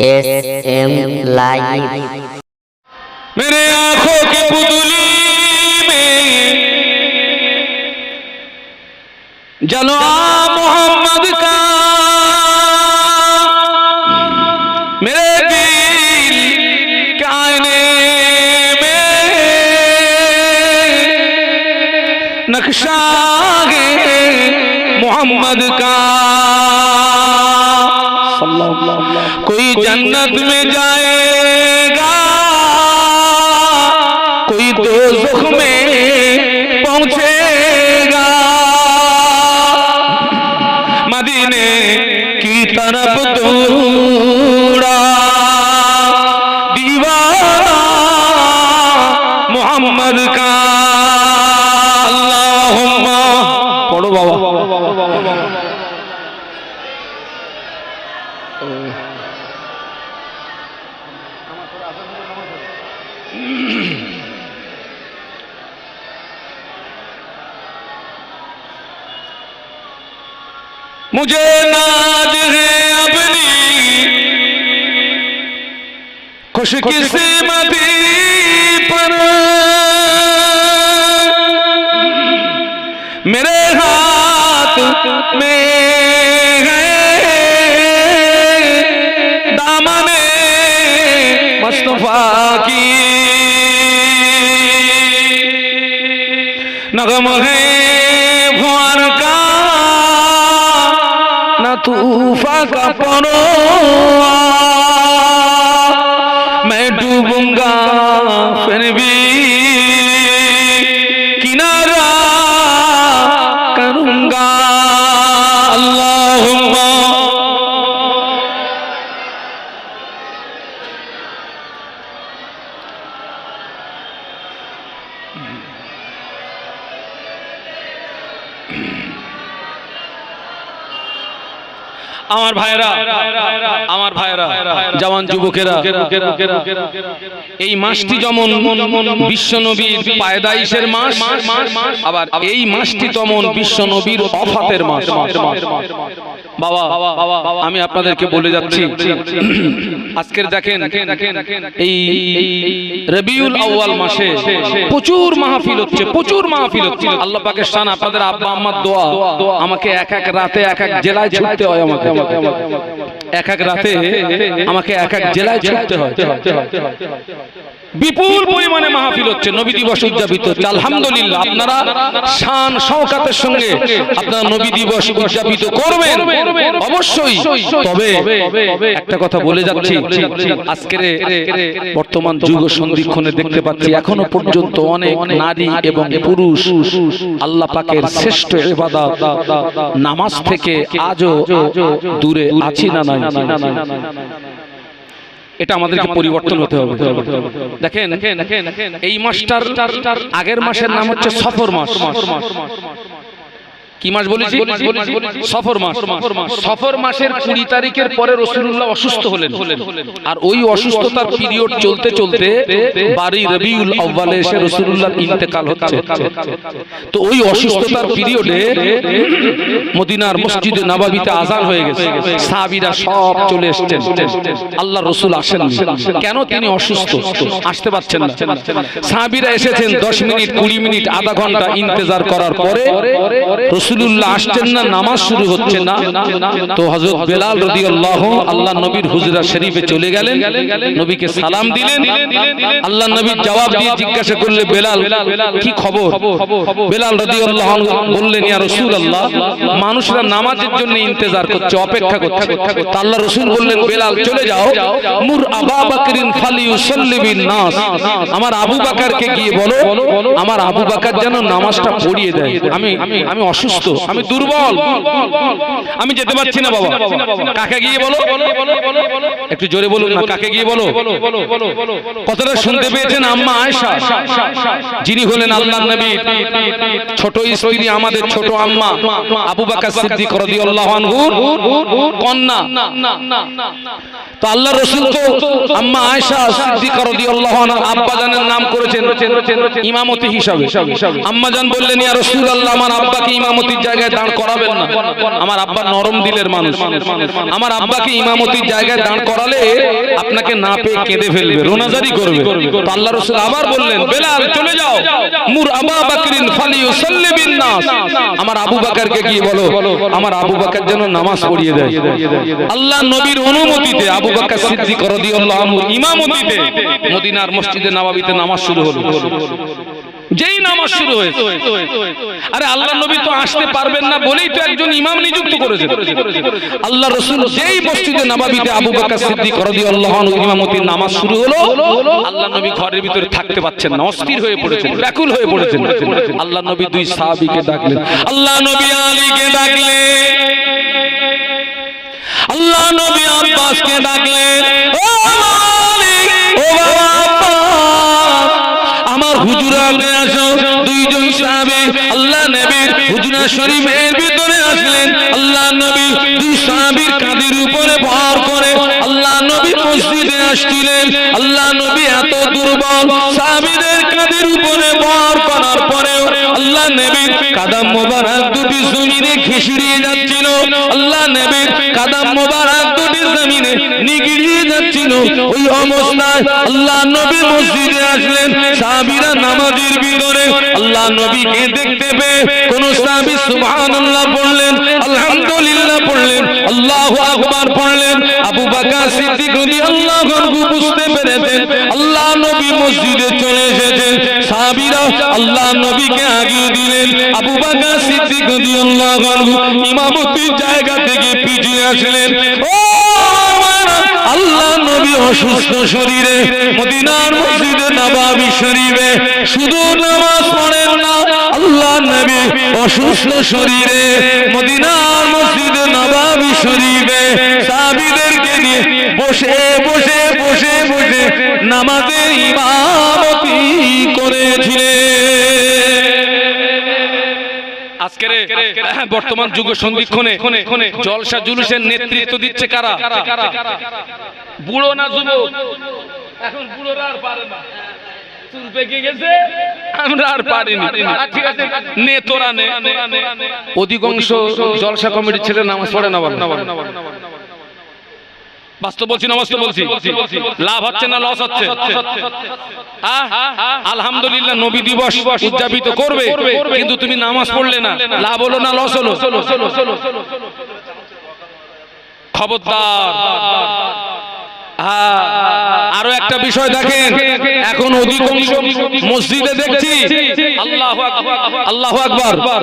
S M live मेरे आंखों की पुतली में जलवा मोहम्मद का मेरे दिल के आईने में नक्शा है मोहम्मद का कोई जन्नत में जाएगा कोई दोजख में पहुंचेगा मदीने की तरफ दौड़ा दीवाना मोहम्मद का अल्लाहुम्मा पढ़ो बाबा मुझे नाज है अपनी। खुशकिस्मती पर। मेरे हाथ में है। दामने मुस्तफ़ा की। नगम है का मैं डूबूँगा फिर भी আমার ভাইরা আমার ভাইরা জওয়ান যুবকেরা এই মাসটি যেমন বিশ্ব নবীর পায়দাইশের মাস আবার এই মাসটি তেমন বিশ্ব নবীর অফাতের মাস। বাবা আমি আপনাদেরকে বলে যাচ্ছি আজকের দেখেন এই রবিউল আউয়াল মাসে প্রচুর মাহফিল হচ্ছে প্রচুর মাহফিল হচ্ছে। আল্লাহ পাকের শান আপনাদের আব্বা আম্মার দোয়া আমাকে এক এক রাতে এক এক জেলায় ছুটতে হয় আমাকে। এক এক রাতে আমাকে এক এক জেলায় ছুটতে হয়। বিপুল পরিমাণে মাহফিল হচ্ছে, নবী দিবস উদযাপিত হচ্ছে। আলহামদুলিল্লাহ, আপনারা শান শওকাতের সঙ্গে আপনারা নবী দিবস উদযাপিত করবেন। অবশ্যই। তবে একটা কথা বলে যাচ্ছি, আজকের বর্তমান যুগ সন্ধিক্ষণে দেখতে পাচ্ছি, এখনও পর্যন্ত অনেক নারী এবং পুরুষ আল্লাহ পাকের শ্রেষ্ঠ ইবাদত নামাজ থেকে আজও দূরে আছি না নাই? এটা আমাদেরকে পরিবর্তন হতে হবে। দেখেন এই মাসটার আগের মাসের নাম হচ্ছে সফর মাস। কি মাস বলেছি? সফর মাস। সফর মাসের কুড়ি তারিখের পরে রসুল্লাহ অসুস্থ হলেন। আর ওই অসুস্থতার পিরিয়ড চলতে চলতে বাড়ি রবিউল আউ্বালে এসে রসুল্লাহর ইন্তেকাল হচ্ছে। তো ওই অসুস্থতার পিরিয়ডে মদিনার মসজিদে নবাবিতে আজান হয়ে গেছে। সাহাবীরা সব চলে এসেছেন। আল্লাহ রসুল আসেন কেন তিনি অসুস্থ? আসতে পারছেন না। সাহাবীরা এসেছেন দশ মিনিট কুড়ি মিনিট আধা ঘণ্টা ইন্তেজার করার পরে রসুলুল্লাহ আসছেন না, নামাজ শুরু হচ্ছে না। তো হযরত বেলাল রাদিয়াল্লাহু আল্লাহ নবীর হুজরা শরীফে চলে গেলেন, নবীকে সালাম দিলেন। আল্লাহ নবী জবাব দিয়ে জিজ্ঞাসা করলে বেলাল, কি খবর? বেলাল রাদিয়াল্লাহু আনহু বললেন, ইয়া রাসূলুল্লাহ, মানুষরা নামাজের জন্য ইন্তজার করছে, অপেক্ষা করছে। আল্লাহ রাসূল বললেন, বেলাল, চলে যাও। মুর আবা বকরিন ফালিউসাল্লি বিন নাস আমার আবু বাকারকে গিয়ে বলো, আমার আবু বাকার যেন নামাজটা পড়িয়ে দেয়। আমি আমি অসুস্থ। আমি দুর্বল। আমি যেতে পারছি না বাবা। কাকে গিয়ে বলো? একটু জোরে বলুন না কাকে গিয়ে বলো? কথাটা শুনতে পেয়েছেন আম্মা আয়েশা? যিনি হলেন আল্লাহর নবী। ছোট স্ত্রী আমাদের ছোট আম্মা। আবু বকর সিদ্দিক রাদিয়াল্লাহু আনহুর কন্যা। তো আল্লাহ রাসূল তো আম্মা আয়েশা সিদ্দিকা রাদিয়াল্লাহু আনহা আব্বা জানের নাম করেছেন। ইমামতি হিসাবে। আম্মা জান বললেন ইয়া রাসূলুল্লাহ আমার আব্বাকে ইমামতি ইমামতির জায়গায় দাঁড় করাবেন না। আমার আব্বা নরম দিলের মানুষ। আমার আব্বাকে ইমামতির জায়গায় দাঁড় করালে আপনাকে না পেয়ে কেঁদে ফেলবে, রোনাজারি করবে। আল্লাহ রসুল আবার বললেন, বেলাল, চলে যাও। মুর আবা বাকরিন ফালি ইউসাল্লি বিন নাস আমার আবু বাকারকে গিয়ে বলো, আমার আবু বাকার যেন নামাজ পড়িয়ে দেয়। আল্লাহ নবীর অনুমতিতে আবু বাকর সিদ্দিক রাদিয়াল্লাহু আনহু ইমামতিতে মদিনার মসজিদে নববীতে নামাজ শুরু হলো। যেই নামাজ শুরু হয়েছে। আরে আল্লাহ নবী তো আসতে পারবেন না বলেই তো একজন ইমাম নিযুক্ত করেছেন আল্লাহ রসুল যেই মসজিদে নবাবিতে আবু বকর সিদ্দিক রাদিয়াল্লাহু আনহু ইমামতির নামাজ শুরু হলো, আল্লাহ নবী ঘরের ভিতরে থাকতে পাচ্ছেন না, অস্থির হয়ে পড়েছেন, ব্যাকুল হয়ে পড়েছেন। আল্লাহ নবী দুই সাহাবীকে ডাকলেন। আল্লাহ নবী আলীকে ডাকলেন। আল্লাহ নবী আব্বাসকে ডাকলেন। ও হুজুরা আপনি আসো, দুইজন সাহাবে আল্লাহ নবীর হুজুরা শরীফের ভিতরে আসলেন। আল্লাহ নবী দুই সাহাবীর কাঁধের উপরে ভর করে আল্লাহ নবী মসজিদে আসছিলেন। আল্লাহ নবী এত দুর্বল, সাহাবিদের কাঁধের উপরে আল্লাহ নবীর কাদাম মোবারক দুটি জমিনে ঘেঁষড়িয়ে যাচ্ছিল। আল্লাহ নবীর কাদাম মোবারক দুটি জমিনে নিগড়িয়ে যাচ্ছিল। ওই অবস্থায় আল্লাহ নবী মসজিদে আসলেন। সাহাবীরা নামাজের ভিতরে আল্লাহ নবীকে দেখতে পেয়ে কোন সাহাবী সুবহানাল্লাহ পড়লেন আলহামদুলিল্লাহ পড়লেন আল্লাহু আকবার পড়লেন আবু বকর সিদ্দিক রাদিয়াল্লাহু আনহু বুঝতে পেরেছেন, আল্লাহ নবী মসজিদে চলে এসেছেন। সাহাবীরা আল্লাহ নবীকে আগিয়ে দিলেন। আবু বকর সিদ্দিক ইমামতির জায়গা থেকে পিছিয়ে আসলেন। আল্লাহ নবী অসুস্থ শরীরে, মদিনার মসজিদে নবাবী শুধু নামাজ পড়েন না, আল্লাহ নবী অসুস্থ শরীরে, মদিনার মসজিদে নবাবী নিয়ে বসে বসে বসে বসে নামাজে ইমামতি করেছিলেন। আজকের বর্তমান যুগ সন্ধিক্ষণে জলসা জুলুসের নেতৃত্ব দিচ্ছে কারা? বুড়ো না যুবক? এখন বুড়োরা আর পারে না। চুল পেকে গেছে। আমরা আর পারিনি। ঠিক আছে। নে তোরা নে। অধিকাংশ জলসা কমিটির ছেলে নামাজ পড়ে না বল। বাস্তব বলছি না বাস্তব বলছি? লাভ হচ্ছে না লস হচ্ছে? আলহামদুলিল্লাহ নবী দিবস উদযাপিত করবে কিন্তু তুমি নামাজ পড়লে না। লাভ হলো না লস হলো? খবরদার। আরও একটা বিষয় দেখেন। এখন অধিকাংশ মসজিদে দেখছি। আল্লাহ আল্লাহ আকবার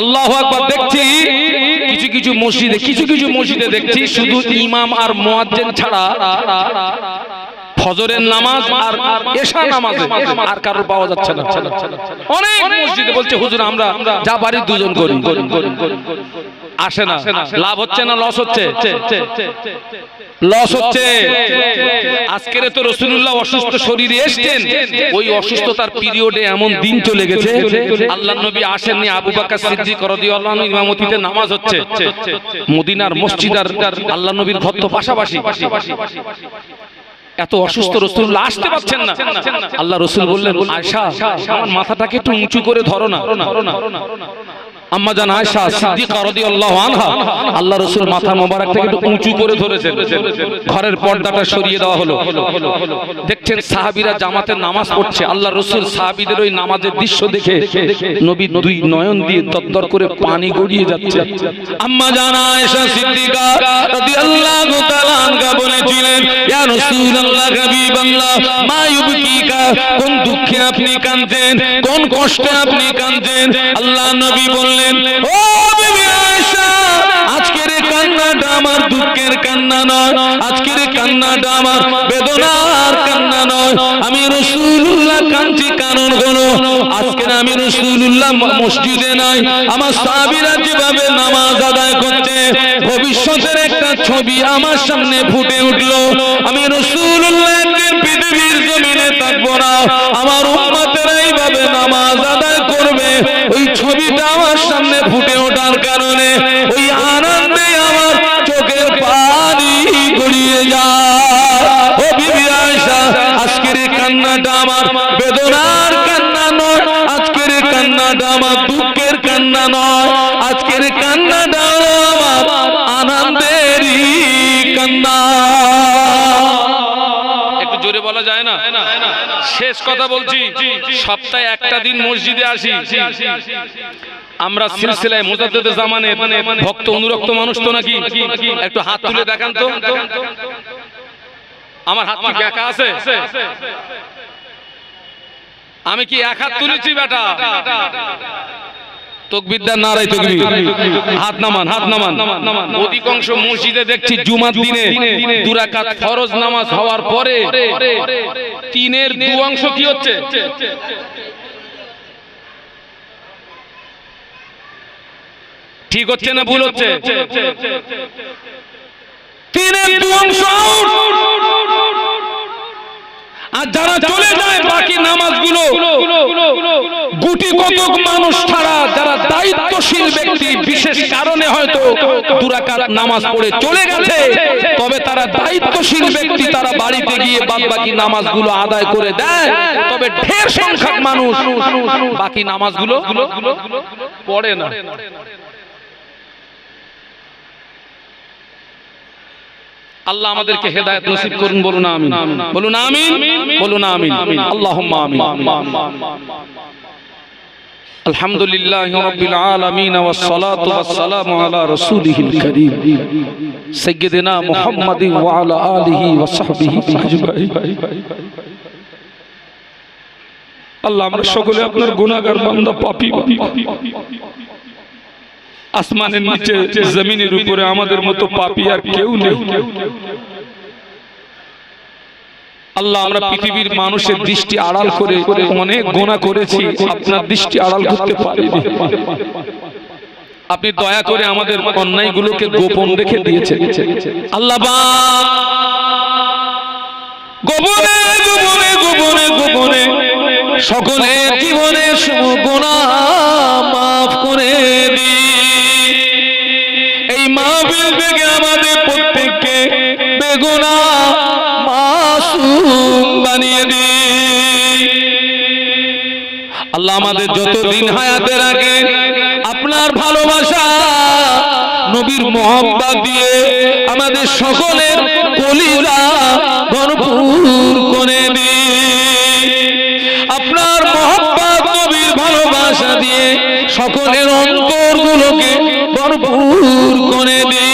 আল্লাহ আকবার দেখছি। কিছু কিছু মসজিদে কিছু কিছু মসজিদে দেখছি শুধু ইমাম আর মোয়াজ্জেন ছাড়া ফজরের নামাজ আর এশা নামাজ আর কারোর পাওয়া যাচ্ছে না। অনেক মসজিদে বলছে হুজুর আমরা যা পারি দুজন করি। আসে না। লাভ হচ্ছে না লস হচ্ছে। লস হচ্ছে। আজকের তো রসুল্লাহ অসুস্থ শরীরে এসছেন। ওই অসুস্থতার পিরিয়ডে এমন দিন চলে গেছে। আল্লাহ নবী আসেননি আবু বাক্কা সিদ্দিক রাদিয়াল্লাহু ইমামতিতে নামাজ হচ্ছে। মদিনার মসজিদ আর আল্লাহ নবীর ঘর তো পাশাপাশি। এত অসুস্থ রসুল্লাহ আসতে পারছেন না। আল্লাহ রসুল বললেন আয়সা আমার মাথাটাকে একটু উঁচু করে ধরো না। আম্মা জান আয়েশা সিদ্দিকা রাদিয়াল্লাহু আনহা আল্লাহ রাসূল মাথা মোবারকটাকে একটু উঁচু করে ধরেছেন। ঘরের পর্দাটা সরিয়ে দেওয়া হলো। দেখছেন সাহাবীরা জামাতে নামাজ পড়ছে। আল্লাহ রাসূল সাহাবীদের ওই নামাজের দৃশ্য দেখে নবী দুই নয়ন দিয়ে দরদর করে পানি গড়িয়ে যাচ্ছে। আম্মা জান আয়েশা সিদ্দিকা রাদিয়াল্লাহু তাআলা আনহা বলেছিলেন রাসূলুল্লাহ হাবিবাল্লাহ মা ইউবকিকা, কোন দুঃখে আপনি কাঁদছেন, কোন কষ্টে আপনি কাঁদছেন? আল্লাহ নবী বললেন, ও বিবি আয়েশা, আজকের কান্নাটা আমার দুঃখের কান্না নয়, আজকের কান্নাটা আমার বেদনার কান্না নয়। আমি রাসূলুল্লাহ কাঁদছি কারণ হলো আজকের আমি রাসূলুল্লাহ মসজিদে নাই, আমার সাহাবীরা যেভাবে নামাজ আদায় করছে ছবি আমার সামনে ফুটে উঠল। আমি রাসূলুল্লাহ একদিন পৃথিবীর জমিনে থাকব না। আমার উম্মতেরা এইভাবে নামাজ আদায় করবে। ওই ছবিটা আমার সামনে ফুটে ওঠার কারণে ওই আনন্দে আমার চোখের পানি গড়িয়ে যায়। ও বিবি আয়েশা, আজকের এই কান্নাটা আমার বেদনার কান্না নয়। আজকের এই কান্নাটা আমার দুঃখের কান্না নয়। আজকের কান্নাটা আমার বলা যায় না। শেষ কথা বলছি, সপ্তাহে একটা দিন মসজিদে আসি। আমরা সিলসিলায় মুজাদ্দেদে জামানের ভক্ত অনুরক্ত মানুষ তো নাকি? একটু হাত তুলে দেখান তো। আমার হাত কি একা আছে? আমি কি এক হাত তুলেছি বেটা? তকবিদ্যার নারাই তকবি হাত নামান হাত নামান। অধিকাংশ মসজিদে দেখছি জুমার দিনে দুরাকাত ফরজ নামাজ হওয়ার পরে তিনের দু অংশ কি হচ্ছে? ঠিক হচ্ছে না ভুল হচ্ছে? তিনের দু অংশ। আর যারা চলে যায় বাকি নামাজগুলো, গুটি কতক মানুষ ছাড়া যারা দায়িত্বশীল ব্যক্তি, বিশেষ কারণে হয়তো দুরাকাত নামাজ পড়ে চলে গেছে, তবে তারা দায়িত্বশীল ব্যক্তি, তারা বাড়িতে গিয়ে বাদ বাকি নামাজগুলো আদায় করে দেয়। তবে ঢের সংখ্যক মানুষ বাকি নামাজগুলো পড়ে না। আল্লাহ আমাদেরকে হেদায়ত নসিব করুন বলুন আমিন। বলুন আমিন বলুন আমিন। আল্লাহুম্মা আমিন। আলহামদুলিল্লাহি রাব্বিল আলামিন ওয়াস সালাতু ওয়াস সালামু আলা রাসূলিহিল কারীম। সাইয়্যিদিনা মুহাম্মাদি ওয়া আলা আলিহি ওয়া সাহবিহি আল্লাহ আমরা সকলে আপনার গুনাহগার বান্দা পাপী বান্দা। আসমানের নিচে জমিনের উপরে আমাদের মতো পাপী আর কেউ নেই। আল্লাহ, আমরা পৃথিবীর মানুষের দৃষ্টি আড়াল করে অনেক গোনা করেছি, আপনার দৃষ্টি আড়াল করতে পারিনি আপনি দয়া করে আমাদের অন্যায়গুলোকে গোপন রেখে দিয়েছেন। আল্লাহ গোপনে গোপনে গোপনে গোপনে সকলে জীবনে গোনা মাফ করে আমাদের যত দিন হায়াতে রাখে আপনার ভালোবাসা নবীর মোহাম্মত দিয়ে আমাদের সকলের কলিজা ভরপুর করে দি আপনার মোহাম্মত নবীর ভালোবাসা দিয়ে সকলের অন্তরগুলোকে ভরপুর করে দি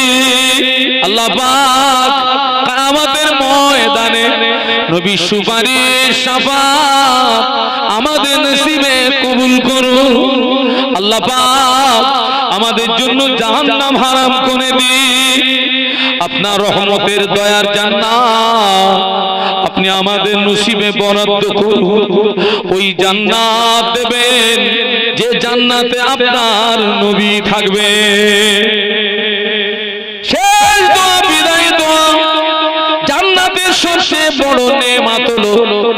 আল্লাহ পাক আমাদের ময়দানে নবী সুপারিশ নসিবে কবুল করুন। আল্লাহ আমাদের জন্য জাহান্নাম হারাম করে দি আপনার রহমতের দয়ার জান্নাত আপনি আমাদের নসিবে বরাদ্দ করুন। ওই জান্নাত দেবেন যে জান্নাতে আপনার নবী থাকবে। জান্নাতের সবচেয়ে বড় নেমাত হলো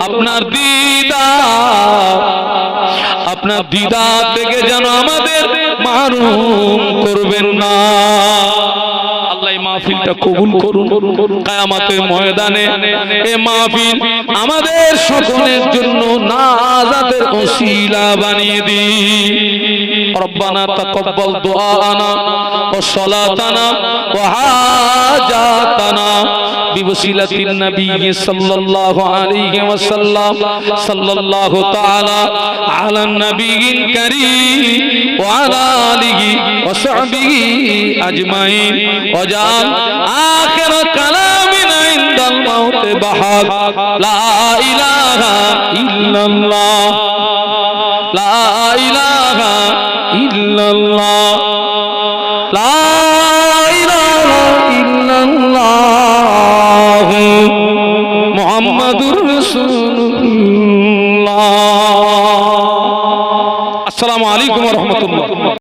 আপনার দিদার। দিদার থেকে যেন আমাদের মারুম করবেন না। মাহফিলটা কবুল করুন কায়ামাতের ময়দানে এ মাহফিল আমাদের সকলের জন্য নাজাতের ওসিলা বানিয়ে দি ربنا تقبل دعاءنا وصلاتنا وحاجاتنا بوسيلة النبي صلى الله عليه وسلم صلى الله تعالى على النبي الكريم وعلى آله وصحبه أجمعين وجعل আখির কালামিনা ইনদাল মাউত বাহাক লা ইলাহা ইল্লাল্লাহ। লা ইলাহা ইল্লাল্লাহ।